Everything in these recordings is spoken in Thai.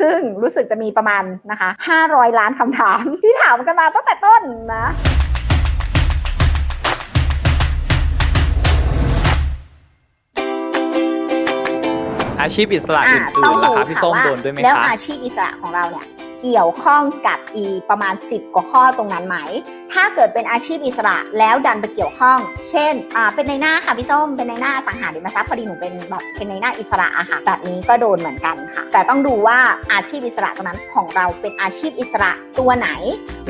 ซึ่งรู้สึกจะมีประมาณนะคะ 500 ล้านคำถามที่ถามกันมาตั้งแต่ต้นนะอาชีพอิสระอะอื่ต้อนงๆล่ะดูครับพี่ส้มค่ะว่าโดนด้วยไหมแล้วครับอาชีพอิสระของเราเนี่ยเกี่ยวข้องกับอีประมาณ 10 กว่าข้อตรงนั้นไหม ถ้าเกิดเป็นอาชีพอิสระแล้วดันไปเกี่ยวข้อง เช่นอ่าเป็นในหน้าค่ะพี่ส้ม เป็นในหน้าสังหาริมทรัพย์พอดีหนูเป็นแบบเป็นในหน้าอิสระอะค่ะแบบนี้ก็โดนเหมือนกันค่ะ แต่ต้องดูว่าอาชีพอิสระตรงนั้นของเราเป็นอาชีพอิสระตัวไหน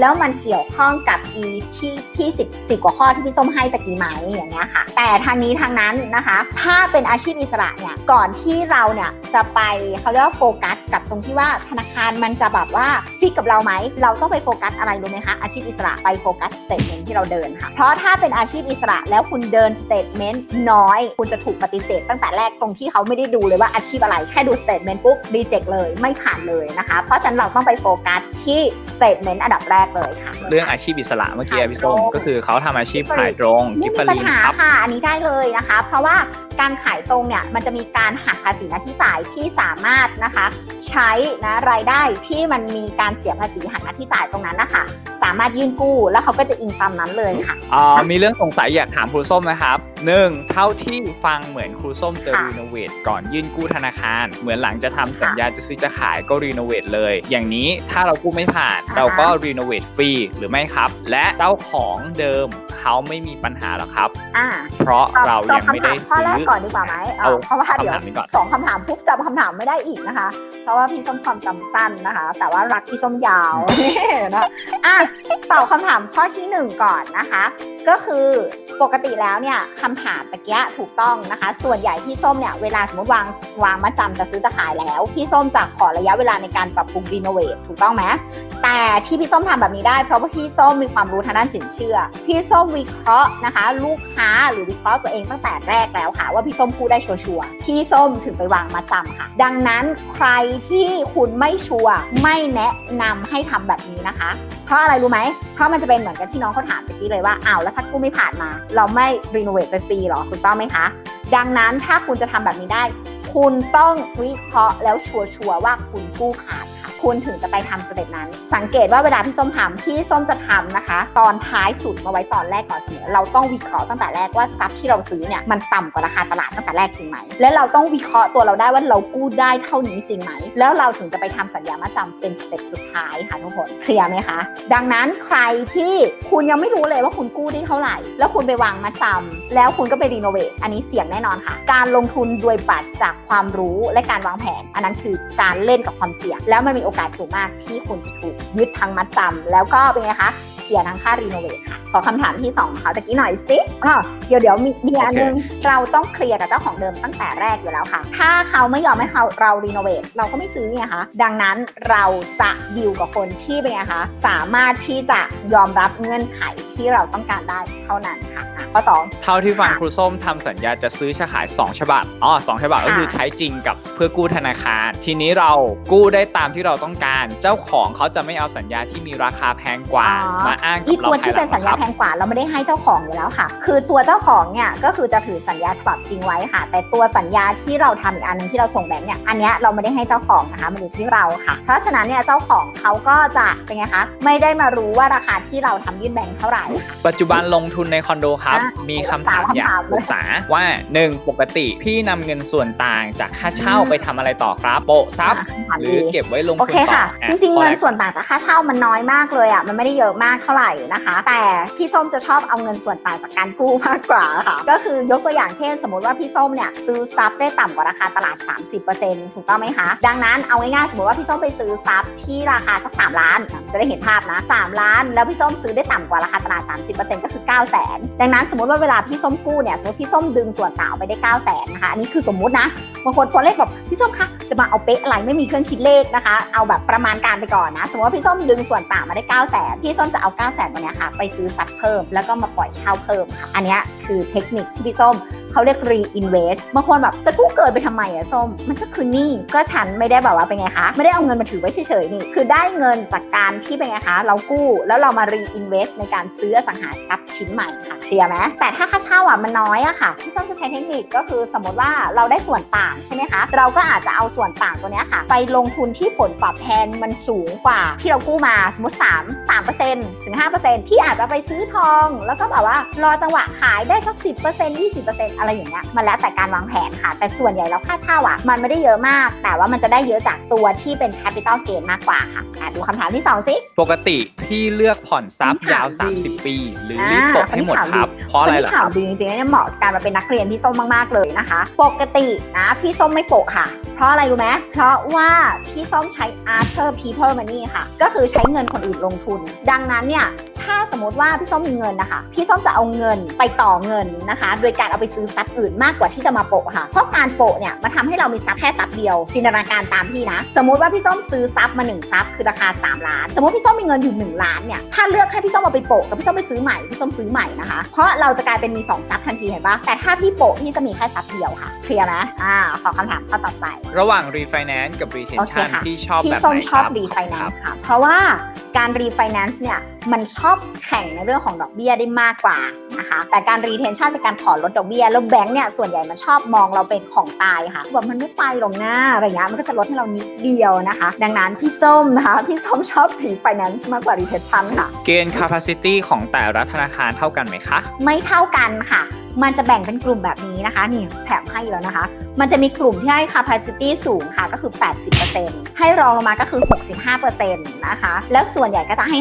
แล้วมันเกี่ยวข้องกับอีที่ที่สิบสิบกว่าข้อที่พี่ส้มให้ตะกี้ไหมอย่างเงี้ยค่ะ แต่ทางนี้ทางนั้นนะคะ ถ้าเป็นอาชีพอิสระเนี่ยก่อนที่เราเนี่ยจะไปเขาเรียกว่าโฟกัสกับตรงที่ว่าธนาคารมันจะแบบว่าฟิกกับเราไหมเราต้องไปโฟกัสอะไรรู้ไหมคะอาชีพอิสระไปโฟกัสสเตทเมนที่เราเดินค่ะ เพราะถ้าเป็นอาชีพอิสระแล้วคุณเดินสเตทเมนต์น้อย คุณจะถูกปฏิเสธตั้งแต่แรกตรงที่เขาไม่ได้ดูเลยว่าอาชีพอะไรแค่ดูสเตทเมนต์ปุ๊บรีเจ็คเลยไม่ผ่านเลยนะคะ เพราะฉะนั้นเราต้องไปโฟกัสที่สเตทเมนต์อันดับแรกเลยค่ะ เรื่องอาชีพอิสระเมื่อกี้ขายพี่ส้มตรงก็คือเขาทำอาชีพขายตรงไม่กิฟมีฟาปัญรีนหาครับค่ะอันนี้ได้เลยนะคะ เพราะว่า การขายตรงเนี่ยมันจะมีการหักภาษีหน้าที่จ่ายที่สามารถนะคะ ใช้นะรายได้ที่มันมีการเสียภาษีหักหน้าที่จ่ายตรงนั้นนะคะสามารถยื่นกู้แล้วเขาก็จะอิงตามนั้นเลยค่ะอ่ามีเรื่องสงสัยอยากถามครูส้มนะครับหนึ่งเท่าที่ฟังเหมือนครูส้มจะค่ะรีโนเวทก่อนยื่นกู้ธนาคาร เหมือนหลังจะทำสัญญาจะซื้อจะขายก็รีโนเวทเลย อย่างนี้ถ้าเรากู้ไม่ผ่านอ่าฮะเราก็รีโนเวทฟรีหรือไม่ครับ และเจ้าของเดิมเขาไม่มีปัญหาหรอครับอ่าเพราะตอบเราตอยับงไม่คำได้ถามข้อซื้แรกอก่อนดีกว่าไหมเอเอาอเพราะว่าเดี๋ยวคำถามนี้ก่อนสองคำถามปุ๊บจำคำถามไม่ได้อีกนะคะ เพราะว่าพี่ส้มความจำสั้นนะคะ แต่ว่ารักพี่ส้มยาวนะอะตอบคำถามข้อที่หนึ่งก่อนนะคะ ก็คือปกติแล้วเนี่ยคำถามตะเกียถูกต้องนะคะ ส่วนใหญ่พี่ส้มเนี่ยเวลาสมมติวางวางมาจำจะซื้อจะขายแล้ว พี่ส้มจะขอระยะเวลาในการปรับปรุงรีโนเวทถูกต้องไหมแต่ที่พี่ส้มทำแบบนี้ได้เพราะว่าพี่ส้มมีความรู้ทางด้านสินเชื่อ พี่ส้มวิเคราะห์นะคะ ลูกค้าหรือวิเคราะห์ตัวเองตั้งแต่แรกแล้วค่ะว่าพี่ส้มพูดได้ชัวร์ๆพี่ส้มถึงไปวางมาจำค่ะ ดังนั้นใครที่คุณไม่ชัวร์ไม่แนะนำให้ทำแบบนี้นะคะ เพราะอะไรรู้ไหม เพราะมันจะเป็นเหมือนกับที่น้องเขาถามเมื่อกี้เลยว่าอ้าวแล้วถ้ากู้ไม่ผ่านมา เราไม่รีโนเวทไปฟรีหรอถูกต้องไหมคะ ดังนั้นถ้าคุณจะทำแบบนี้ได้ คุณต้องวิเคราะห์แล้วชัวร์ๆว่าคุณกู้ผ่าน คุณถึงจะไปทำสเต็ปนั้น สังเกตว่าเวลาพี่ส้มทำพี่ส้มจะทำนะคะ ตอนท้ายสุดมาไว้ตอนแรกก่อนเสมอเราต้องวิเคราะห์ตั้งแต่แรกว่าทรัพย์ที่เราซื้อเนี่ยมันต่ำกว่าราคาตลาดตั้งแต่แรกจริงไหม และเราต้องวิเคราะห์ตัวเราได้ว่าเรากู้ได้เท่านี้จริงไหม แล้วเราถึงจะไปทำสัญญามาจำเป็นสเต็ปสุดท้ายค่ะทุกคนเคลียร์ไหมคะ ดังนั้นใครที่คุณยังไม่รู้เลยว่าคุณกู้ได้เท่าไหร่ แล้วคุณไปวางมาจำแล้วคุณก็ไปรีโนเวทอันนี้เสี่ยงแน่นอนค่ะ การลงทุนโดยปราศจากความรู้และการวางแผน อันนั้นคือการเล่นกับความเสี่ยง แล้วมันมีโอกาสสูงมากที่คุณจะถูกยึดทั้งมัดจำแล้วก็เป็นไงคะ เสียทั้งค่ารีโนเวทค่ะขอคำถามที่2ของเขาตะกี้หน่อยสิอ๋อเดี๋ยวเดี๋ยวมีมีอันนึงเราต้องเคลียร์กับเจ้าของเดิมตั้งแต่แรกอยู่แล้วค่ะ ถ้าเขาไม่ยอมให้เขาเรารีโนเวทเราก็ไม่ซื้อไงคะดังนั้นเราจะดีลกับคนที่เป็นไงคะสามารถที่จะยอมรับเงื่อนไขที่เราต้องการได้เท่านั้นค่ะอะข้อ2เท่าที่ฟังครูส้มทำสัญญาจะซื้อจะขาย 2 ฉบับอ๋อสองฉบับก็คือค่ะใช้จริงกับเพื่อกู้ธนาคาร ทีนี้เรากู้ได้ตามที่เราต้องการ เจ้าของเขาจะไม่เอาสัญญาที่มีราคาแพงกว่าอ๋อมาอ้างกัอีบเราตัวภายที่หลัเป็นงสัญญาครับแพงกว่าเราไม่ได้ให้เจ้าของอยู่แล้วค่ะ คือตัวเจ้าของเนี่ยก็คือจะถือสัญญาฉบับจริงไว้ค่ะ แต่ตัวสัญญาที่เราทำอีกอันหนึงที่เราส่งแบงค์เนี่ยอันเนี้ยเราไม่ได้ให้เจ้าของนะคะมันอยู่ที่เราค่ะ เพราะฉะนั้นเนี่ยเจ้าของเขาก็จะเป็นไงคะไม่ได้มารู้ว่าราคาที่เราทำยื่นแบงค์เท่าไหร่ ปัจจุบันลงทุนในคอนโดครับ อะมีคำถามคำถามอยากปรึกษาว่า 1. ปกติพี่นำเงินส่วนต่างจากค่าเช่าอืม ไปทำอะไรต่อครับโปะซับอะคำถามหรืดี อเก็บไว้ลงโอทุนเคต่อค่ะอะจริงๆข้อเงิแรนกส่วนต่างจากค่าเช่ามันน้อยมากเลยอะ มันไม่ได้เยอะมากเท่าไหร่นะคะ แต่พี่ส้มจะชอบเอาเงินส่วนต่างจากการกู้มากกว่าค่ะก็คือยกตัวอย่างเช่น สมมติว่าพี่ส้มเนี่ยซื้อซับได้ต่ำกว่าราคาตลาด 30%ถูกต้องไหมคะ ดังนั้นเอาง่ายๆสมมติว่าพี่ส้มไปซื้อซับที่ราคาสัก 3 ล้าน จะได้เห็นภาพนะ 3 ล้าน แล้วพี่ส้มซื้อได้ต่ำกว่าราคาตลาด 30%ก็คือ 9 0 0 0 0 0ดังนั้นสมมติว่าเวลาพี่ส้มกู้เนี่ยสมมติพี่ส้มดึงส่วนต่างไปได้ 9 0 0 0 0 0นะคะอันนี้คือสมมตินะ บางคนตัวเลขแบบพี่ส้มคะจะมาเอาเป๊ะอะไรไม่มีเครื่องคิดเลขนะคะ เอาแบบประมาณการไปก่อนนะ สมมติว่าพี่ส้มดึงส่วนต่างมาได้9 0 0 0 0 0พี่ส้มจะเอา9 0 0 0 0 0ตัวเนี้ยค่ะ ไปซื้อซับเพิ่มแล้วก็มาปล่อยเช่าเพิ่มค่ะ อันนี้คือเทคนิคที่พี่ส้ม เขาเรียก reinvest บางคนแบบจะกู้เกิดไปทำไมอะส้ม มันก็คือหนี่ก็ฉันไม่ได้แบบว่าเป็นไงคะ ไม่ได้เอาเงินมาถือไว้เฉยๆนี่ คือได้เงินจากการที่เป็นไงคะ เรากู้แล้วเรามา reinvest ในการซื้อสังหาริมทรัพย์ชิ้นใหม่ค่ะเคลียร์ไหมแต่ถ้าค่าเช่าอะมันน้อยอะค่ะพี่ส้มจะใช้เทคนิคก็คือสมมติว่าเราได้ส่วนต่างใช่ไหมคะเราก็อาจจะเอาส่วนต่างตัวเนี้ยค่ะ ไปลงทุนที่ผลตอบแทนมันสูงกว่า ที่เรากู้มาสมมติ 3 3 ถึง 5%พี่อาจจะไปซื้อทอง แล้วก็แบบว่ารอจังหวะขายได้สัก 10% 20%อะไรอย่างเงี้ยมันแล้วแต่การวางแผนค่ะ แต่ส่วนใหญ่แล้วค่าเช่าอะมันไม่ได้เยอะมาก แต่ว่ามันจะได้เยอะจากตัวที่เป็น capital gain มากกว่าค่ะอะดูคำถามที่สองสิ ปกติพี่เลือกผ่อนซับคำถามยาวดี30 ปี หรือรีบโปะให้หมดอ่าครับ เพราะอะไรคนเหรอที่คข่ารัวบดีจริงๆเนี่ยเหมาะกับการมาเป็นนักเรียนพี่ส้มมากๆเลยนะคะ ปกตินะพี่ส้มไม่โปะค่ะ เพราะอะไรรู้ไหมเพราะว่าพี่ส้มใช้ Arthur People Money ค่ะ ก็คือใช้เงินคนอื่นลงทุน ดังนั้นเนี่ยถ้าสมมติว่าพี่ส้มมีเงินนะคะ พี่ส้มจะเอาเงินไปต่อเงินนะคะ โดยการเอาไปซื้อทรัพย์อื่นมากกว่าที่จะมาโปะค่ะ เพราะการโปะเนี่ยมันทำให้เรามีทรัพย์แค่ทรัพย์เดียว จินตนาการตามพี่นะ สมมติว่าพี่ส้มซื้อทรัพย์มาหนึ่งทรัพย์คือราคา 3 ล้าน สมมติพี่ส้มมีเงินอยู่ 1 ล้านเนี่ย ถ้าเลือกให้พี่ส้มเอาไปโปะกับพี่ส้มไปซื้อใหม่ พี่ส้มซื้อใหม่นะคะ เพราะเราจะกลายเป็นมี2ทรัพย์ทันทีเห็นปะแต่ถ้าพี่โปะพี่จะมีแค่ทรัพย์เดียวค่ะ เคลียร์ไหมอ่า ขอคำถามข้อต่อไประหว่าง refinance กับโอเค retention ค่ะพี่ชอบที่แบบส้มไหนชคอบรับ refinance ค่ะ เพราะว่าการ refinance เนี่ยมันชอบแข่งในเรื่องของดอกเบี้ยได้มากกว่านะคะ แต่การ retention เป็นการขอลดดอกเบี้ยแล้วแบงก์เนี่ยส่วนใหญ่มันชอบมองเราเป็นของตายค่ะแบบมันไม่ไปหรอกนะอะไรเงี้ยมันก็จะลดให้เรานิดเดียวนะคะ ดังนั้นพี่ส้มนะคะ พี่ส้มชอบ refinance มากกว่า retention ค่ะ เกณฑ์ capacity ของแต่ละธนาคารเท่ากันไหมคะ ไม่เท่ากันค่ะ มันจะแบ่งเป็นกลุ่มแบบนี้นะคะ นี่แถมให้แล้วนะคะ มันจะมีกลุ่มที่ให้ capacity สูงค่ะก็คือ 80%ให้รองลงมาก็คือ 65%นะคะ แล้วส่วนใหญ่ก็จะให้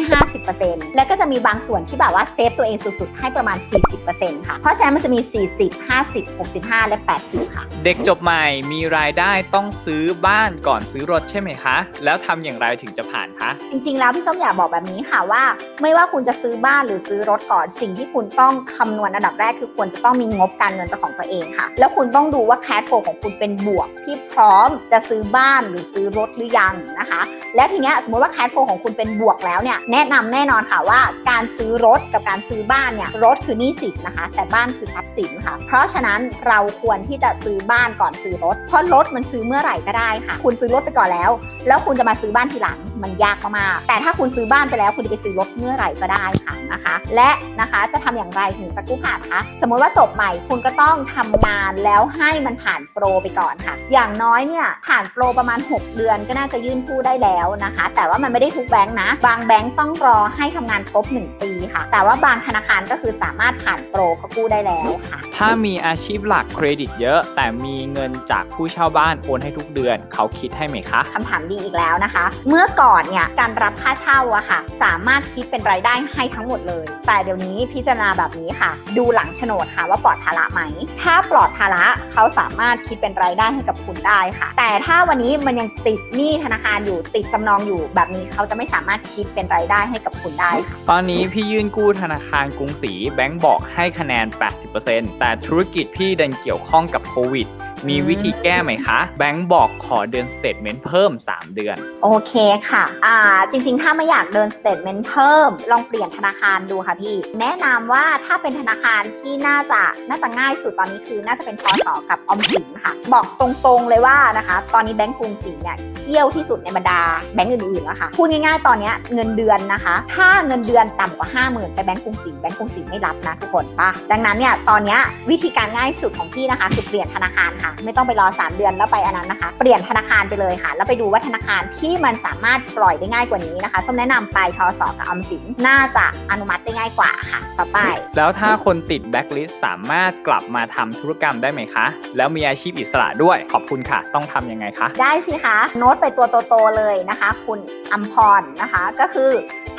50%แล้วก็จะมีบางส่วนที่แบบว่าเซฟตัวเองสุดๆ ให้ประมาณ 40%ค่ะ เพราะฉะนั้นมันจะมี 40 50 65 และ 80 ค่ะ เด็กจบใหม่มีรายได้ต้องซื้อบ้านก่อนซื้อรถใช่ไหมคะ แล้วทำอย่างไรถึงจะผ่านคะจริง ๆ แล้วพี่ส้มอยากบอกแบบนี้ค่ะว่า ไม่ว่าคุณจะซื้อบ้านหรือซื้อรถก่อนสิ่งที่คุณต้องคำนวณอันดับแรกคือควรจะต้องมีงบการเงินเป็นของตัวเองค่ะ แล้วคุณต้องดูว่าแค h โฟของคุณเป็นบวกที่พร้อมจะซื้อบ้านหรือซื้อรถหรือยังนะคะ แล้วทีเนี้ยสมมติว่าแค h โฟของคุณเป็นบวกแล้วเนี่ยแนะนำแน่นอนค่ะว่าการซื้อรถกับการซื้อบ้านเนี่ยรถคือหนี้สินนะคะ แต่บ้านคือทรัพย์สินค่ะ เพราะฉะนั้นเราควรที่จะซื้อบ้านก่อนซื้อรถ เพราะรถมันซื้อเมื่อไหร่ก็ได้ค่ะ คุณซื้อรถไปก่อนแล้ว แล้วคุณจะมาซื้อบ้านทีหลังมันยากมากๆแต่ถ้าคุณซื้อบ้านไปแล้ว คุณจะไปซื้อรถเมื่อไหร่ก็ได้ค่ะนะคะ และนะคะจะทำอย่างไรถึงจะกู้ผ่านคะสมมติว่าจบใหม่คุณก็ต้องทำงานแล้วให้มันผ่านโปรไปก่อนค่ะ อย่างน้อยเนี่ยผ่านโปรประมาณ 6 เดือนก็น่าจะยื่นกู้ได้แล้วนะคะ แต่ว่ามันไม่ได้ทุกแบงค์นะ บางแบงค์ต้องรอให้ทำงานครบ 1 ปีค่ะ แต่ว่าบางธนาคารก็คือสามารถผ่านโปรก็กู้ได้แล้วค่ะ ถ้ามีอาชีพหลักเครดิตเยอะ แต่มีเงินจากผู้เช่าบ้านโอนให้ทุกเดือน เขาคิดให้ไหมคะคำถามดีอีกแล้วนะคะ เมื่อก่อนเนี่ยการรับค่าเช่าอะค่ะ สามารถคิดเป็นรายได้ให้ทั้งหมดเลย แต่เดี๋ยวนี้พิจารณาแบบนี้ค่ะ ดูหลังโฉนดค่ะว่าปลอดภาระไหม ถ้าปลอดภาระเขาสามารถคิดเป็นรายได้ให้กับคุณได้ค่ะ แต่ถ้าวันนี้มันยังติดหนี้ธนาคารอยู่ติดจำนองอยู่แบบนี้เขาจะไม่สามารถคิดเป็นรายได้ให้กับคุณได้ค่ะ ตอนนี้พี่ยื่นกู้ธนาคารกรุงศรีแบงก์บอกให้คะแนน 80%แต่ธุรกิจพี่ดันเกี่ยวข้องกับโควิด มีวิธีแก้ไหมคะ แบงก์บอกขอเดือนสเตทเมนต์เพิ่ม 3 เดือน โอเคค่ะ อ่า จริง ๆ ถ้าไม่อยากเดินสเต t เมนต์เพิ่ม ลองเปลี่ยนธนาคารดูค่ะพี่ แนะนำว่าถ้าเป็นธนาคารที่น่าจะน่าจะง่ายสุดตอนนี้คือ น่าจะเป็นพสกับออมสินค่ะ บอกตรงๆเลยว่านะคะ ตอนนี้แบงก์กรุงศรีเนี่ยเที่ยวที่สุดในบรรดาแบงก์อื่นๆแล้วค่ะ พูดง่ายๆ ตอนนี้เงินเดือนนะคะ ถ้าเงินเดือนต่ำกว่า 5 0,000ไปแบงก์กรุงศรีแบงก์กรุงศรีไม่รับนะทุกคนปะดังนั้นเนี่ยตอนนี้วิธีการง่ายสุดของพี่นะคะคือเปลี่ยนธนาคารค่ะไม่ต้องไปรอ 3 เดือนแล้วไปอันนั้นนะคะ เปลี่ยนธนาคารไปเลยค่ะ แล้วไปดูว่าธนาคารที่มันสามารถปล่อยได้ง่ายกว่านี้นะคะส้มแนะนำไปทสกับออมสินน่าจะอนุมัติได้ง่ายกว่าค่ะ ต่อไป แล้วถ้าคนติดแบ็คลิสสามารถกลับมาทำธุรกรรมได้ไหมคะ แล้วมีอาชีพอิสระด้วยขอบคุณค่ะ ต้องทำยังไงคะ ได้สิคะโน้ตไปตัวโตๆเลยนะคะ คุณอัมพรนะคะก็คือ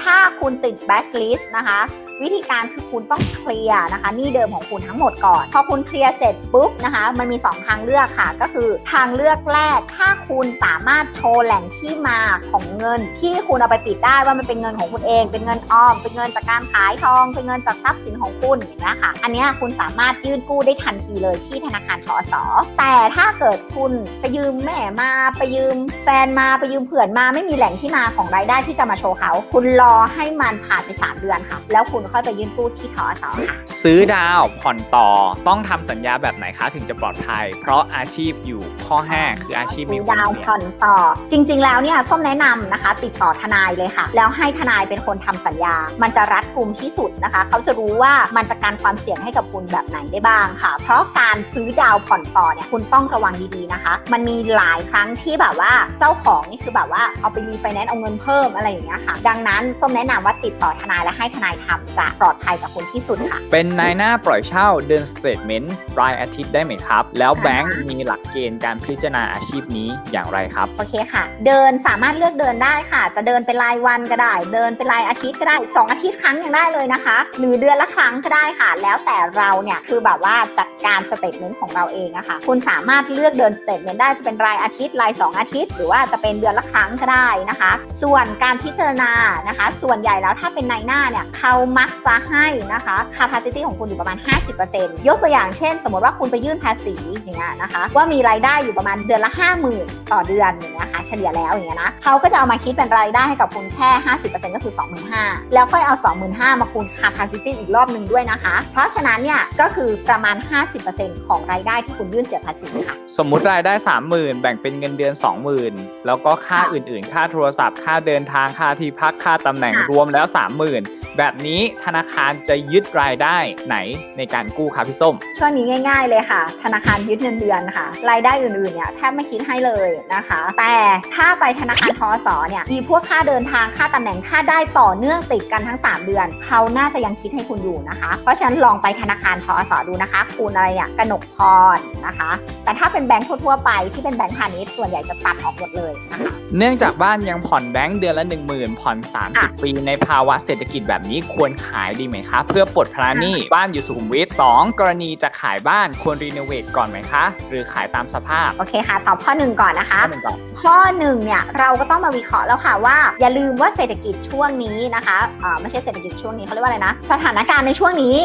ถ้าคุณติดแบ็คลิสต์นะคะ วิธีการคือคุณต้องเคลียร์นะคะหนี่เดิมของคุณทั้งหมดก่อน พอคุณเคลียร์เสร็จปุ๊บนะคะ มันมี 2 ทางเลือกค่ะ ก็คือทางเลือกแรก ถ้าคุณสามารถโชว์แหล่งที่มาของเงิน ที่คุณเอาไปปิดได้ว่ามันเป็นเงินของคุณเอง เป็นเงินออม เป็นเงินจากการขายทอง เป็นเงินจากทรัพย์สินของคุณอย่างเงี้ยค่ะ อันนี้คุณสามารถยื่นกู้ได้ทันทีเลยที่ธนาคารทอสแต่ถ้าเกิดคุณไปยืมแม่มา ไปยืมแฟนมา ไปยืมเผื่อนมา ไม่มีแหล่งที่มาของรายได้ที่จะมาโชว์เขา คุณรอให้มันผ่านไป 3 เดือนค่ะ แล้วคุณค่อยไปยื่นกู้ที่ทอสค่ะ ซื้อดาวผ่อนต่อต้องทำสัญญาแบบไหนคะถึงจะปลอดภัย เพราะอาชีพอยู่ข้อ 5 คืออาชีพมีความดาวเสี่ยงผ่อนต่อ จริง ๆ แล้วเนี่ยส้มแนะนำนะคะ ติดต่อทนายเลยค่ะ แล้วให้ทนายเป็นคนทำสัญญา มันจะรัดกุมที่สุดนะคะ เขาจะรู้ว่ามันจะการความเสี่ยงให้กับคุณแบบไหนได้บ้างค่ะ เพราะการซื้อดาวผ่อนต่อเนี่ยคุณต้องระวังดีๆนะคะ มันมีหลายครั้งที่แบบว่าเจ้าของนี่คือแบบว่าเอาไปรีไฟแนนซ์เอาเงินเพิ่มอะไรอย่างเงี้ยค่ะ ดังนั้นส้มแนะนำว่าติดต่อทนายและให้ทนายทำจะปลอดภัยกับคุณที่สุดค่ะ เป็นนายหน้าปล่อยเช่าเดือนสเตทเมนต์รายอาทิตย์ได้ไหมครับ แล้วแบงก์มีหลักเกณฑ์การพิจารณาอาชีพนี้อย่างไรครับ โอเคค่ะ เดินสามารถเลือกเดินได้ค่ะ จะเดินเป็นรายวันก็ได้ เดินเป็นรายอาทิตย์ก็ได้ 2 อาทิตย์ครั้งยังได้เลยนะคะ หรือเดือนละครั้งก็ได้ค่ะ แล้วแต่เราเนี่ยคือแบบว่าจัดการสเตทเมนต์ของเราเองอะค่ะ คุณสามารถเลือกเดินสเตทเมนต์ได้จะเป็นรายอาทิตย์ราย 2 อาทิตย์ หรือว่าจะเป็นเดือนละครั้งก็ได้นะคะ ส่วนการพิจารณานะคะส่วนใหญ่แล้วถ้าเป็นนายหน้าเนี่ยเขามักจะให้นะคะ capacity ของคุณอยู่ประมาณ 50%ยกตัวอย่างเช่น สมมติว่าคุณไปยื่นภาษีอย่างเงี้ยนะคะ ว่ามีรายได้อยู่ประมาณเดือนละ 50,000 ต่อเดือนอย่างเงี้ยค่ะเฉลี่ยแล้วอย่างเงี้ยนะเขาก็จะเอามาคิดเป็นรายได้ให้กับคุณแค่ 50%ก็คือ 25,000 แล้วค่อยเอา 25,000 มาคูณ capacity อีกรอบหนึ่งด้วยนะคะ เพราะฉะนั้นเนี่ยก็คือประมาณ 50%ของรายได้ที่คุณยื่นเสียภาษีค่ะ สมมุติรายได้ 30,000 แบ่งเป็นเงินเดือน 20,000 แล้วก็ค่าค่ะอื่นๆ ค่าโทรศัพท์ค่าเดินทางค่าที่พักค่าตำแหน่งค่ะรวมแล้ว 30,000 แบบนี้ธนาคารจะยึดรายได้ไหนในการกู้ครับพี่ส้ม ช่วงนี้ง่าย ๆ เลยค่ะ ธนาคารยึดเงินเดือนค่ะ รายได้อื่นๆเนี่ยแทบไม่คิดให้เลยนะคะ แต่ถ้าไปธนาคารทอสเนี่ยอีพวกค่าเดินทางค่าตำแหน่งค่าได้ต่อเนื่องติดกันทั้ง 3 เดือน เขาน่าจะยังคิดให้คุณอยู่นะคะ เพราะฉะนั้นลองไปธนาคารทอสดูนะคะคูณอะไรเนี่ยกนกพรนะคะ แต่ถ้าเป็นแบงค์ทั่วๆไปที่เป็นแบงค์พาณิชย์ส่วนใหญ่จะตัดออกหมดเลยนะคะเนื่องจากบ้านยังผ่อนแบงค์เดือนละ 10,000ผ่อนค่ะ30 ปีในภาวะเศรษฐกิจแบบนี้ควรขายดีไหมคะ เพื่อปลดภาระหนี้บ้านอยู่สุขุมวิท2กรณีจะขายบ้านควรรีโนเวทก่อนไหมคะ หรือขายตามสภาพ โอเคค่ะ ตอบข้อหนึ่งก่อนนะคะ ข้อหนึ่งก่อนข้อหนึ่งเนี่ยเราก็ต้องมาวิเคราะห์แล้วค่ะว่า อย่าลืมว่าเศรษฐกิจช่วงนี้นะคะอ่าไม่ใช่เศรษฐกิจช่วงนี้เขาเรียกว่าอะไรนะ สถานการณ์ในช่วงนี้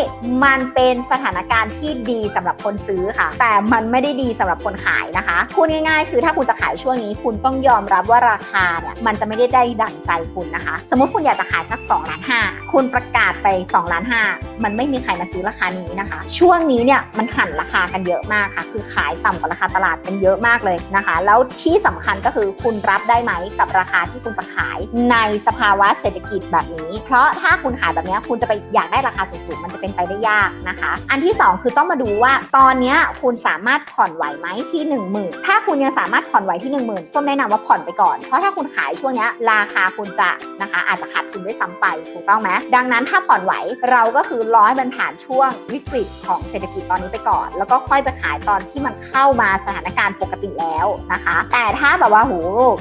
มันเป็นสถานการณ์ที่ดีสำหรับคนซื้อค่ะ แต่มันไม่ได้ดีสำหรับคนขายนะคะพูดง่ายๆ คือถ้าคุณจะขายช่วงนี้ คุณต้องยอมรับว่าราคาเนี่ยมันจะไม่ได้ได้ดั่งใจคุณนะคะ สมมมติคุณอยากจะขายสัก2ล้านห้าคุณประกาศไป2ล้านห้ามันไม่มีใครมาซื้อราคานี้นะคะ ช่วงนี้เนี่ยมันหันราคากันเยอะมากค่ะ คือขายต่ำกว่าราคาตลาดกันเยอะมากเลยนะคะ แล้วที่สำคัญก็คือคุณรับได้ไหมกับราคาที่คุณจะขายในสภาวะเศรษฐกิจแบบนี้ เพราะถ้าคุณขายแบบนี้คุณจะไปอยากได้ราคาสูงๆมันจะเป็นไปได้ยากนะคะ อันที่สองคือต้องมาดูว่าตอนนี้คุณสามารถผ่อนไหวไหมที่1 0,000ถ้าคุณยังสามารถผ่อนไหวที่ 1 0,000ส้มแนะนำว่าผ่อนไปก่อน เพราะถ้าคุณขายช่วงนี้ราคาคุณจะนะคะอาจจะขาดทุนด้วยซ้ำไปถูกต้องไหมดังนั้นถ้าผ่อนไหวเราก็คือร้อยมันผ่านช่วงวิกฤตของเศรษฐกิจตอนนี้ไปก่อน แล้วก็ค่อยไปขายตอนที่มันเข้ามาสถานการณ์ปกติแล้วนะคะ แต่ถ้าแบบว่าโห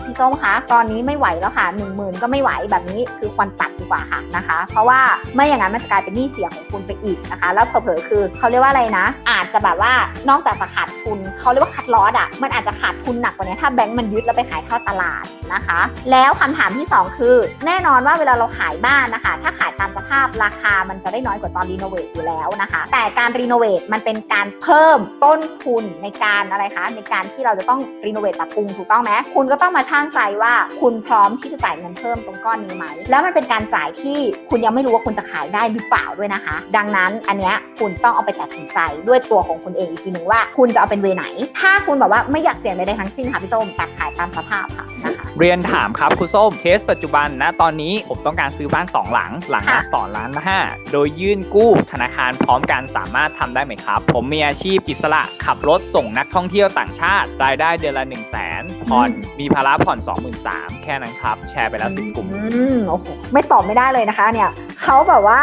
พี่ส้มคะตอนนี้ไม่ไหวแล้วค่ะ 1 0,000 ก็ไม่ไหวแบบนี้คือควรตัดดีกว่าค่ะนะคะ เพราะว่าไม่อย่างนั้นมันจะกลายเป็นหนี้เสียของคุณไปอีกนะคะ แล้วเผลอๆคือเขาเรียกว่าอะไรนะ อาจจะแบบว่านอกจากจะขาดทุน เขาเรียกว่าคัดลอสอะมันอาจจะขาดทุนหนักกว่านี้ถ้าแบงก์มันยึดแล้วไปขายทอดตลาดนะคะ แล้วคำถามที่ 2 คือ แน่นอนว่าเวลาเราขายบ้านนะคะ ถ้าขายตามสภาพราคามันจะได้น้อยกว่าตอนรีโนเวทอยู่แล้วนะคะ แต่การรีโนเวทมันเป็นการเพิ่มต้นทุนในการอะไรคะ ในการที่เราจะต้องรีโนเวทปรับปรุงถูกต้องไหมคุณก็ต้องมาช่างใจว่าคุณพร้อมที่จะจ่ายเงินเพิ่มตรงก้อนนี้ไหม แล้วมันเป็นการจ่ายที่คุณยังไม่รู้ว่าคุณจะขายได้หรือเปล่าด้วยนะคะ ดังนั้นอันเนี้ยคุณต้องเอาไปตัดสินใจด้วยตัวของคุณเองอีกทีหนึ่งว่า คุณจะเอาเป็นเวไหน ถ้าคุณแบบว่าไม่อยากเสี่ยงใดๆทั้งสิ้นค่ะพี่ส้มตัดขายตามสภาพค่ะนะคะ เรียนถามครับคุณส้มเคสปัจจุบันนะตอนนี้ผมต้องการซื้อบ้าน 2 หลัง หลังละค่ะสองล้านห้าโดยยื่นกู้ธนาคารพร้อมกันสามารถทำได้ไหมครับ ผมมีอาชีพอิสระขับรถส่งนักท่องเที่ยวต่างชาติ รายได้เดือนละ 1 0 0 0 0แสนผ่อนมีภาระผ่อน 23,000แค่นั้นครับ แชร์ไปแล้วสิบกลุ่มอืมโอ้โหไม่ตอบไม่ได้เลยนะคะเนี่ยเขาแบบว่า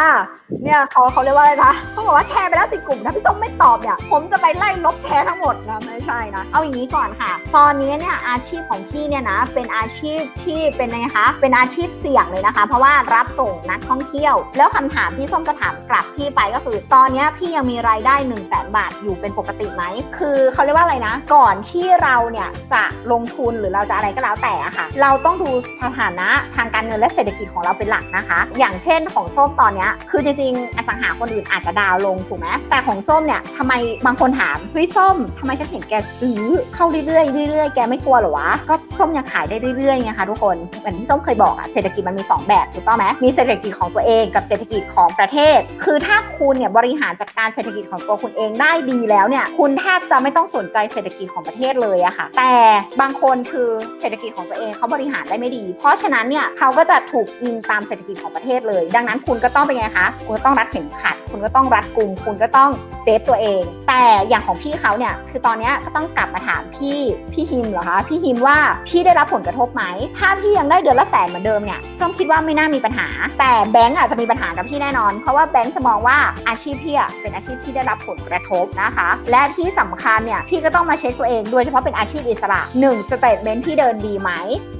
เนี่ยเขาเขาเรียกว่าอะไรนะเขาบอกว่าแชร์ไปแล้วสิกลุ่มถ้าพี่ส้มไม่ตอบเนี่ย ผมจะไปไล่ลบแชร์ทั้งหมดนะไม่ใช่นะเอาอย่างนี้ก่อนค่ะ ตอนนี้เนี่ยอาชีพของพี่เนี่ยนะเป็นอาชีพที่เป็นไงคะ เป็นอาชีพเสี่ยงเลยนะคะ เพราะว่ารับส่งนักท่องเที่ยว แล้วคำถามที่ส้มจะถามกลับพี่ไปก็คือ ตอนนี้พี่ยังมีรายได้ 1 0 0 0 0แบาทอยู่เป็นปกติไหม คือเขาเรียกว่าอะไรนะ ก่อนที่เราเนี่ยจะลงทุนหรือเราจะอะไรก็แล้วแต่อะค่ะ เราต้องดูสถานะทางการเงินและเศรษฐกิจของเราเป็นหลักนะคะ อย่างเช่นของส้มตอนนี้คือจริงๆอสังหาคนอื่นอาจจะดาวน์ลงถูกไหมแต่ของส้มเนี่ยทำไมบางคนถามเฮ้ยส้มทำไมฉันเห็นแกซื้อเข้าเรื่อยๆเรื่อยๆแกไม่กลัวหรอวะก็ส้มยังขายได้เรื่อยๆไงคะทุกคนเหมือนที่ส้มเคยบอกอะเศรษฐกิจมันมีสองแบบถูกต้องไหมมีเศรษฐกิจของตัวเองกับเศรษฐกิจของประเทศ คือถ้าคุณเนี่ยบริหารจัดการเศรษฐกิจของตัวคุณเองได้ดีแล้วเนี่ยคุณแทบจะไม่ต้องสนใจเศรษฐกิจของประเทศเลยอะค่ะ แต่บางคนคือเศรษฐกิจของตัวเองเขาบริหารได้ไม่ดี เพราะฉะนั้นเนี่ยเขาก็จะถูกอิงตามเศรษฐกิจของประเทศเลย ดังนั้นคุณก็ต้องเป็นไงคะคุณก็ต้องรัดเข็มขัด คุณก็ต้องรัดกลุ่มคุณก็ต้องเซฟตัวเอง แต่อย่างของพี่เขาเนี่ยคือตอนนี้ก็ต้องกลับมาถามพี่พี่ฮิมเหรอคะพี่ฮิมว่าพี่ได้รับผลกระทบไหม ถ้าพี่ยังได้เดือนละแสนเหมือนเดิมเนี่ยส้มคิดว่าไม่น่ามีปัญหา แต่แบงก์อาจจะมีปัญหากับพี่แน่นอน เพราะว่าแบงก์จะมองว่าอาชีพพี่เป็นอาชีพที่ได้รับผลกระทบนะคะ และที่สำคัญเนี่ยพี่ก็ต้องมาเช็คตัวเองโดยเฉพาะเป็นอาชีพอิสระ 1 สเตทเมนต์ที่เดินดีไหม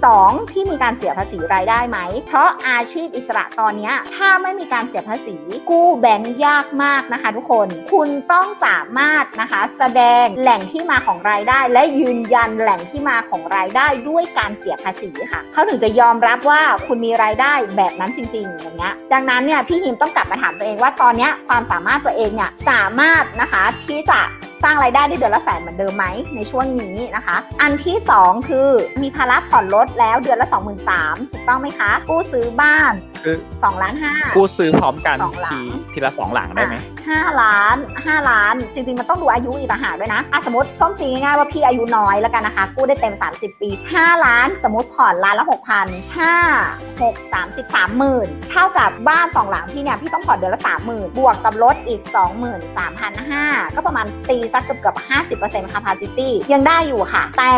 2 พี่มีการเสียภาษีรายได้ไหม เพราะอาชีพอิสระตอนนี้ถ้าไม่มีการเสียภาษี กู้แบงก์ยากมากนะคะ ทุกคน คุณต้องสามารถนะคะแสดงแหล่งที่มาของรายได้ และยืนยันแหล่งที่มาของรายได้ด้วยการเสียภาษีค่ะเขาถึงจะยอมรับว่าคุณมีรายได้แบบนั้นจริง ๆ อย่างเงี้ยดังนั้นเนี่ยพี่ฮิมต้องกลับมาถามตัวเองว่าตอนเนี้ยความสามารถตัวเองเนี่ยสามารถนะคะที่จะ สร้างรายได้ได้เดือนละแสนเหมือนเดิมไหมในช่วงนี้นะคะ อันที่ 2 คือมีภาระผ่อนรถแล้วเดือนละ 23,000ถูกต้องไหมคะ กู้ซื้อบ้านคือ2ล้านห้ากู้ซื้อพร้อมกันสองหลังทีทีละสองหลังได้ไหมห้าล้าน 5 ล้าน จริง ๆ มันต้องดูอายุอีกต่างหากด้วยนะอะสมมติส้มตีง่ายๆว่าพี่อายุน้อยแล้วกันนะคะ กู้ได้เต็ม 30 ปี 5 ล้าน สมมติผ่อนล้านละ6,000 5 6 30 30,000 เท่ากับบ้าน 2 หลังพี่เนี่ยพี่ต้องผ่อนเดือนละ 30,000 บวกกับรถอีก 23,500ก็ประมาณตีสักเกือบเกือบ50% capacity ยังได้อยู่ค่ะ แต่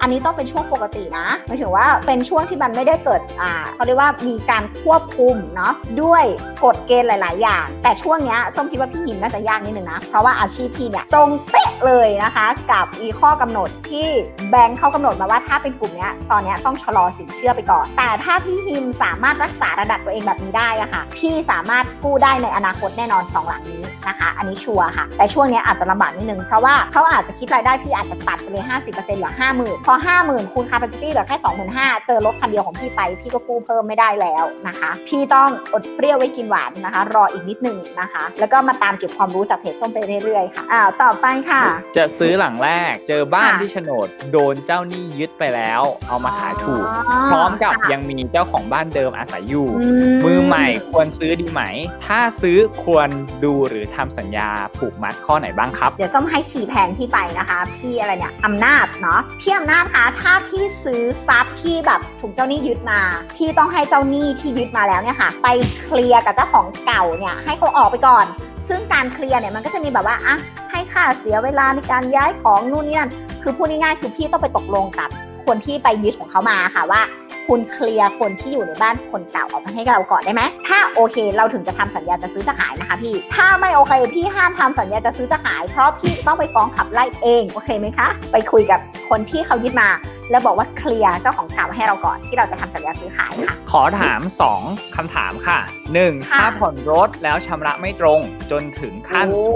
อันนี้ต้องเป็นช่วงปกตินะหมายถึงว่าเป็นช่วงที่มันไม่ได้เกิดอ่าเขาเรียกว่ามีการควบคุมเนาะด้วยกฎเกณฑ์หลาย ๆ อย่าง แต่ช่วงเนี้ยส้มคิดว่าพี่หิมน่าจะยากนิดนึงนะ เพราะว่าอาชีพพี่เนี่ยตรงเป๊ะเลยนะคะ กับอีข้อกำหนดที่แบงค์เขากำหนดมาว่าถ้าเป็นกลุ่มเนี้ยตอนเนี้ยต้องชะลอสินเชื่อไปก่อน แต่ถ้าพี่หิมสามารถรักษาระดับตัวเองแบบนี้ได้อะค่ะ พี่สามารถกู้ได้ในอนาคตแน่นอนสองหลังนี้นะคะ อันนี้ชัวร์ค่ะ แต่ช่วงเนี้ยอาจจะลำบากนิดนึงเพราะว่าเขาอาจจะคิดรายได้พี่อาจจะตัดไปเลย 50%เหลือ 50,000 พอ 50,000 คูณ capacity เหลือแค่25,000 เจอรถคันเดียวของพี่ไป พี่ก็กู้เพิ่มไม่ได้แล้วนะคะ พี่ต้องอดเปรี้ยวไว้กินหวานนะคะ รออีกนิดนึงนะคะ แล้วก็มาตามเก็บความรู้จากเพจส้มไปเรื่อยๆค่ะอ้าวต่อไปค่ะ จะซื้อหลังแรกเจอบ้านค่ะที่โฉนดโดนเจ้าหนี้ยึดไปแล้ว เอามาขายถูก พร้อมกับค่ะยังมีเจ้าของบ้านเดิมอาศัยอยู่อืมือใหม่ควรซื้อดีไหม ถ้าซื้อควรดูหรือทำสัญญาผูกมัดข้อไหนบ้างครับเดี๋ยวส้มให้ขี่แพงพี่ไปนะคะ พี่อะไรเนี่ยอำนาจเนาะพี่อำนาจคะถ้าพี่ซื้อทรัพย์ที่แบบถูกเจ้าหนี้ยึดมา พี่ต้องให้เจ้าหนี้ที่ยึดมาแล้วเนี่ยค่ะ ไปเคลียร์กับเจ้าของเก่าเนี่ยให้เขาออกไปก่อน ซึ่งการเคลียร์เนี่ยมันก็จะมีแบบว่าอะให้ค่าเสียเวลาในการย้ายของนู่นนี่นั่นคือพูดง่ายๆคือพี่ต้องไปตกลงกับคนที่ไปยึดของเขามาค่ะว่า คุณเคลียร์คนที่อยู่ในบ้านคนเก่าออกมาให้เราก่อนได้ไหมถ้าโอเคเราถึงจะทำสัญญาจะซื้อจะขายนะคะพี่ ถ้าไม่โอเคพี่ห้ามทำสัญญาจะซื้อจะขาย เพราะพี่ต้องไปฟ้องขับไล่เองโอเคไหมคะ ไปคุยกับคนที่เขายึดมาแล้วบอกว่าเคลียร์เจ้าของเก่าให้เราก่อนที่เราจะทำสัญญาซื้อขายค่ะ ขอถาม 2คำถามค่ะ 1. ค่ะถ้าผ่อนรถแล้วชำระไม่ตรง จนถึงขั้นโอ้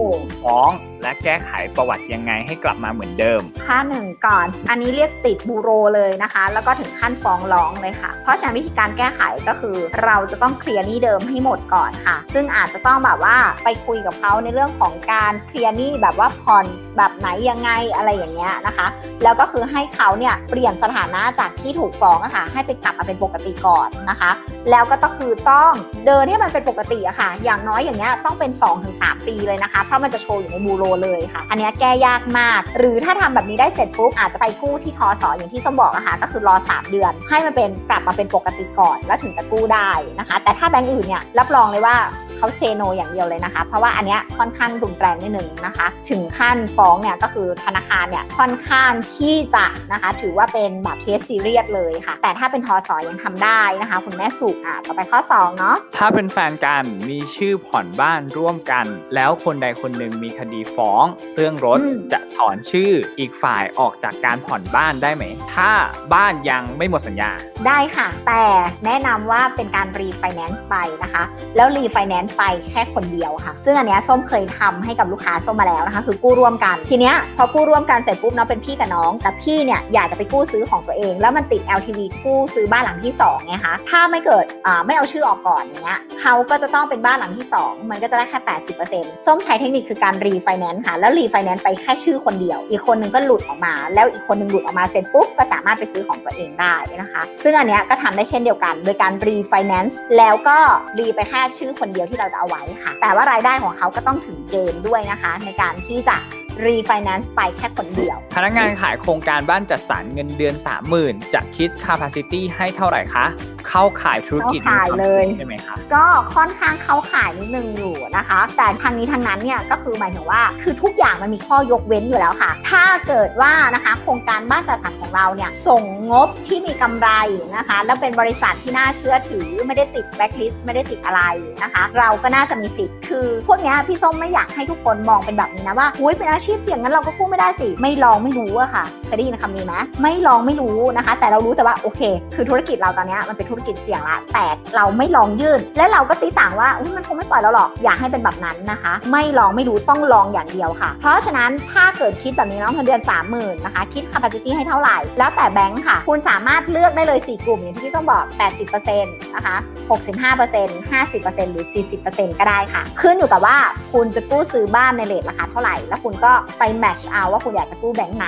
ฟ้อง และแก้ไขประวัติยังไงให้กลับมาเหมือนเดิมค่าหนึ่งก่อน อันนี้เรียกติดบูโรเลยนะคะ แล้วก็ถึงขั้นฟ้องร้องเลยค่ะ เพราะฉะนั้นวิธีการแก้ไขก็คือ เราจะต้องเคลียร์หนี้เดิมให้หมดก่อนค่ะ ซึ่งอาจจะต้องแบบว่าไปคุยกับเขาในเรื่องของการเคลียร์หนี้แบบว่าผ่อนแบบไหนยังไงอะไรอย่างเงี้ยนะคะ แล้วก็คือให้เขาเนี่ยเปลี่ยนสถานะจากที่ถูกฟ้องอะค่ะให้ไปกลับมาเป็นปกติก่อนนะคะ แล้วก็ต้องคือต้องเดินให้มันเป็นปกติอะค่ะ อย่างน้อยอย่างเงี้ยต้องเป็น 2-3 ปีเลยนะคะ เพราะมันจะโชว์อยู่ในบูโรเลยค่ะ อันเนี้ยแก้ยากมาก หรือถ้าทำแบบนี้ได้เสร็จปุ๊บอาจจะไปกู้ที่ทอสออย่างที่ส้มบอกอะค่ะก็คือรอ 3 เดือน ให้มันเป็นกลับมาเป็นปกติก่อน แล้วถึงจะกู้ได้นะคะ แต่ถ้าแบงก์อื่นเนี่ยรับรองเลยว่า เขาเซโนอย่างเดียวเลยนะคะ เพราะว่าอันเนี้ยค่อนข้างรุนแรงนิดนึงนะคะ ถึงขั้นฟ้องเนี่ยก็คือธนาคารเนี่ยค่อนข้างที่จะนะคะ ถือว่าเป็นแบบเคสซีเรียสเลยค่ะ แต่ถ้าเป็นทอสอยังทำได้นะคะ คุณแม่สุอะต่อไปข้อ2เนาะถ้าเป็นแฟนกันมีชื่อผ่อนบ้านร่วมกัน แล้วคนใดคนหนึ่งมีคดีฟ้อง เรื่องรถอืมจะถอนชื่ออีกฝ่ายออกจากการผ่อนบ้านได้ไหม ถ้าบ้านยังไม่หมดสัญญาได้ค่ะ แต่แนะนำว่าเป็นการรีไฟแนนซ์ไปนะคะ แล้วรีไฟแนนซ์นซ์ไปแค่คนเดียวค่ะ ซึ่งอันเนี้ยส้มเคยทำให้กับลูกค้าส้มมาแล้วนะคะ คือกู้ร่วมกัน ทีเนี้ยพอกู้ร่วมกันเสร็จปุ๊บเนาะเป็นพี่กับน้อง แต่พี่เนี่ยอยากจะไปกู้ซื้อของตัวเอง แล้วมันติด LTV กู้ซื้อบ้านหลังที่2ไงคะถ้าไม่เกิดอ่าไม่เอาชื่อออกก่อนอย่างเงี้ยเขาก็จะต้องเป็นบ้านหลังที่ 2 มันก็จะได้แค่80%ส้มใช้เทคนิคคือการรีไฟแนนซ์ค่ะแล้วรีไฟแนนซ์ไปแค่ชื่อคนเดียว อีกคนนึงก็หลุดออกมา แล้วอีกคนนึงหลุดออกมาเสร็จปุ๊บก็สามารถไปซื้อของตัวเองได้นะคะ ซึ่งอันเนี้ยก็ทำได้เช่นเดียวกัน โดยการรีไฟแนนซ์แล้วก็รีไปแค่ชื่อคนเดียวที่เราจะเอาไว้ค่ะ แต่ว่ารายได้ของเขาก็ต้องถึงเกณฑ์ด้วยนะคะ ในการที่จะ รีไฟแนนซ์ไปแค่คนเดียว พนักงานขายโครงการบ้านจัดสรรเงินเดือน 30,000 จะคิด capacity ให้เท่าไหร่คะ เข้าขายธุรกิจเข้าขายเลยใช่ไหมคะก็ค่อนข้างเข้าข่ายนิดนึงอยู่นะคะ แต่ทางนี้ทางนั้นเนี่ยก็คือหมายถึงว่าคือทุกอย่างมันมีข้อยกเว้นอยู่แล้วค่ะ ถ้าเกิดว่านะคะโครงการบ้านจัดสรรของเราเนี่ยส่งงบที่มีกำไรนะคะ แล้วเป็นบริษัทที่น่าเชื่อถือไม่ได้ติดแบ็คลิสต์ไม่ได้ติดอะไรนะคะ เราก็น่าจะมีสิทธิ์คือพวกเนี้ยพี่ส้มไม่อยากให้ทุกคนมองเป็นแบบนี้นะว่าอุ้ยเป็นอาชีพเสี่ยงงั้นเราก็กู้ไม่ได้สิ ไม่ลองไม่รู้อะค่ะเคยได้ยินคำนี้ไหมไม่ลองไม่รู้นะคะ แต่เรารู้แต่ว่าโอเค คือธุรกิจเราตอนนี้มันเป็นธุรกิจเสี่ยงละ แต่เราไม่ลองยื่น และเราก็ตีต่างว่าอุ๊ยมันคงไม่ปล่อยเราหรอกอย่าให้เป็นแบบนั้นนะคะ ไม่ลองไม่รู้ต้องลองอย่างเดียวค่ะ เพราะฉะนั้นถ้าเกิดคิดแบบนี้เนาะเงินเดือน 30,000นะคะคิด capacity ให้เท่าไหร่ แล้วแต่แบงค์ค่ะ คุณสามารถเลือกได้เลย 4 กลุ่มอย่างที่พี่ส้มบอก 80%นะคะ65% 50%หรือ 40%ก็ได้ค่ะ ขึ้นอยู่กับว่าคุณจะกู้ซื้อบ้านในเลทราคาเท่าไหร่ แล้วคุณก็ไปแมทช์เอาว่าคุณอยากจะกู้แบงค์ไหน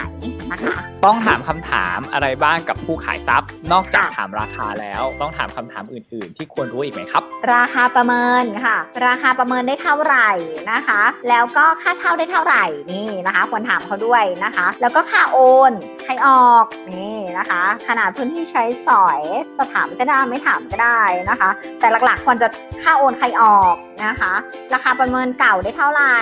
นะคะ ต้องถามคำถามอะไรบ้างกับผู้ขายทรัพย์ นอกจากค่ะถามราคาแล้ว ต้องถามคำถามอื่น ๆ ที่ควรรู้อีกไหมครับ ราคาประเมินค่ะ ราคาประเมินได้เท่าไหร่นะคะ แล้วก็ค่าเช่าได้เท่าไหร่นี่นะคะควรถามเขาด้วยนะคะ แล้วก็ค่าโอนใครออกนี่นะคะ ขนาดพื้นที่ใช้สอยจะถามก็ได้ไม่ถามก็ได้นะคะ แต่หลักๆควรจะค่าโอนใครออกนะคะ ราคาประเมินเก่าได้เท่าไหร่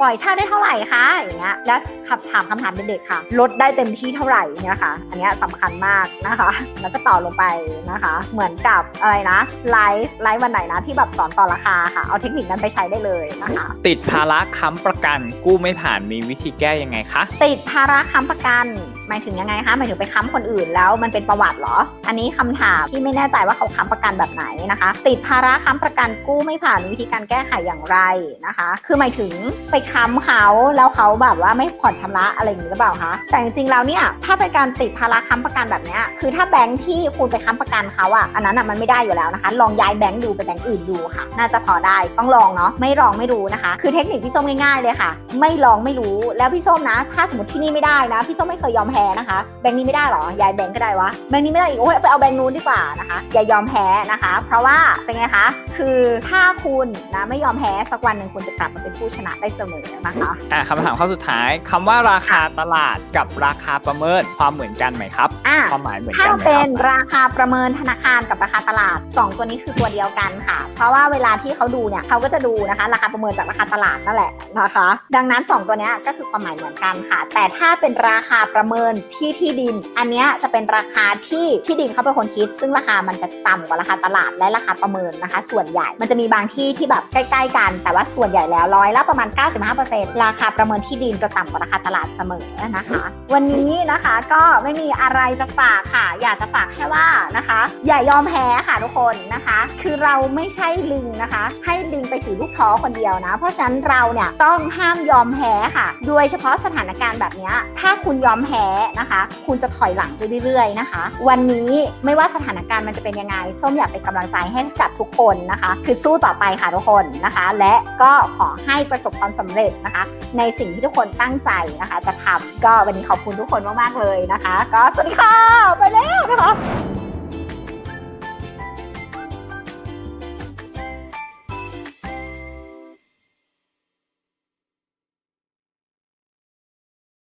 ปล่อยเช่าได้เท่าไหร่คะอย่างเงี้ยแล้วขับถามคำถามเด็ดๆค่ะ ลดได้เต็มที่เท่าไหร่เนี่ยค่ะ อันเนี้ยสำคัญมากนะคะ แล้วก็ต่อลงไปนะคะ เหมือนกับอะไรนะไลฟ์ไลฟ์วันไหนนะที่แบบสอนต่อราคาค่ะ เอาเทคนิคนั้นไปใช้ได้เลยนะคะ ติดภาระค้ำประกันกู้ไม่ผ่านมีวิธีแก้ยังไงคะติดภาระค้ำประกันหมายถึงยังไงคะหมายถึงไปค้ำคนอื่นแล้วมันเป็นประวัติเหรอ อันนี้คำถามที่ไม่แน่ใจว่าเขาค้ำประกันแบบไหนนะคะ ติดภาระค้ำประกันกู้ไม่ผ่านวิธีการแก้ไขอย่างไรนะคะ คือหมายถึงไปค้ำเขาแล้วเขาแบบว่าไม่ผ่อนชำระอะไรอย่างนี้หรือเปล่าคะแต่จริงๆแล้วเนี่ยถ้าเป็นการติดภาระค้ำประกันแบบนี้คือถ้าแบงค์ที่คุณไปค้ำประกันเขาอะอันนั้นอะมันไม่ได้อยู่แล้วนะคะ ลองย้ายแบงค์ดูไปแบงค์อื่นดูค่ะ น่าจะพอได้ต้องลองเนาะไม่ลองไม่รู้นะคะ คือเทคนิคพี่ส้มง่ายๆเลยค่ะ ไม่ลองไม่รู้แล้วพี่ส้มนะ ถ้าสมมติที่นี่ไม่ได้นะพี่ส้มไม่เคยยอมแพ้นะคะแบงค์นี้ไม่ได้หรอย้ายแบงค์ก็ได้วะแบงค์นี้ไม่ได้อีกโอ้ยไปเอาแบงค์นู้นดีกว่านะคะอย่ายอมแพ้นะคะ เพราะว่าเป็นไงคะคือถ้าคุณนะไม่ยอมแพ้สักวันหนึ่งคุณจะกลับมาเป็นผู้ชนะได้เสมอนะคะอะคำถามข้อสุดท้ายคำว่าราคาตลาดกับราคาประเมินความเหมือนกันไหมครับอะความหมายเหมือนถ้ากันไหมคเป็รันบราคาประเมินธนาคารกับราคาตลาด 2 ตัวนี้คือตัวเดียวกันค่ะ เพราะว่าเวลาที่เขาดูเนี่ยเขาก็จะดูนะคะ ราคาประเมินจากราคาตลาดนั่นแหละนะคะ ดังนั้น 2 ตัวเนี้ยก็คือความหมายเหมือนกันค่ะ แต่ถ้าเป็นราคาประเมินที่ที่ดิน อันเนี้ยจะเป็นราคาที่ที่ดินเขาเป็นคนคิด ซึ่งราคามันจะต่ำกว่าราคาตลาดและราคาประเมินนะคะ ส่วนใหญ่มันจะมีบางที่ที่แบบใกล้ ๆ กัน แต่ว่าส่วนใหญ่แล้วร้อยละประมาณ 95%ราคาประเมินที่ดินจะต่ำกว่าราคาตลาดเสมอนะคะ วันนี้นะคะก็ไม่มีอะไรจะฝากค่ะ อยากจะฝากแค่ว่านะคะ อย่ายอมแพ้ค่ะทุกคนนะคะ คือเราไม่ใช่ลิงนะคะ ให้ลิงไปถือลูกท้อคนเดียวนะ เพราะฉะนั้นเราเนี่ยต้องห้ามยอมแพ้ค่ะ โดยเฉพาะสถานการณ์แบบนี้ถ้าคุณยอมแพ้นะคะ คุณจะถอยหลังไปเรื่อยๆนะคะ วันนี้ไม่ว่าสถานการณ์มันจะเป็นยังไงส้มอยากเป็นกำลังใจให้กับทุกคนนะคะ คือสู้ต่อไปค่ะทุกคนนะคะ และก็ขอให้ประสบความสำเร็จนะคะ ในสิ่งที่ทุกคนตั้งใจนะคะ จะทำก็วันนี้ขอบคุณทุกคนมากๆเลยนะคะ ก็สวัสดีค่ะ ไปแล้วนะคะ